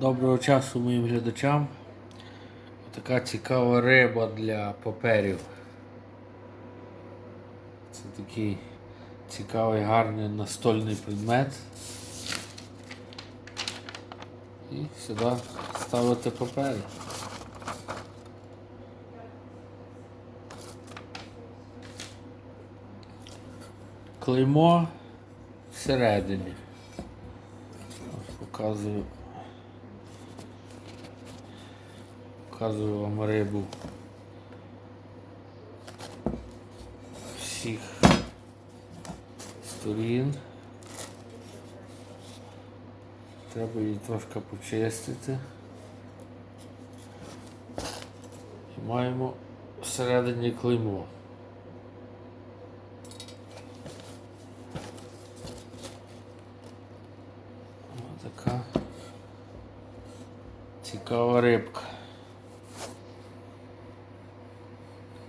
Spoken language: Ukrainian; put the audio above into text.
Доброго часу моїм глядачам. Така цікава риба для паперів. Це такий цікавий, гарний настольний предмет. І сюди ставити папери. Клеймо всередині. Показую. Показую вам рибу всіх сторін. Треба її трошки почистити. І маємо всередині клеймо. Ось така цікава рибка.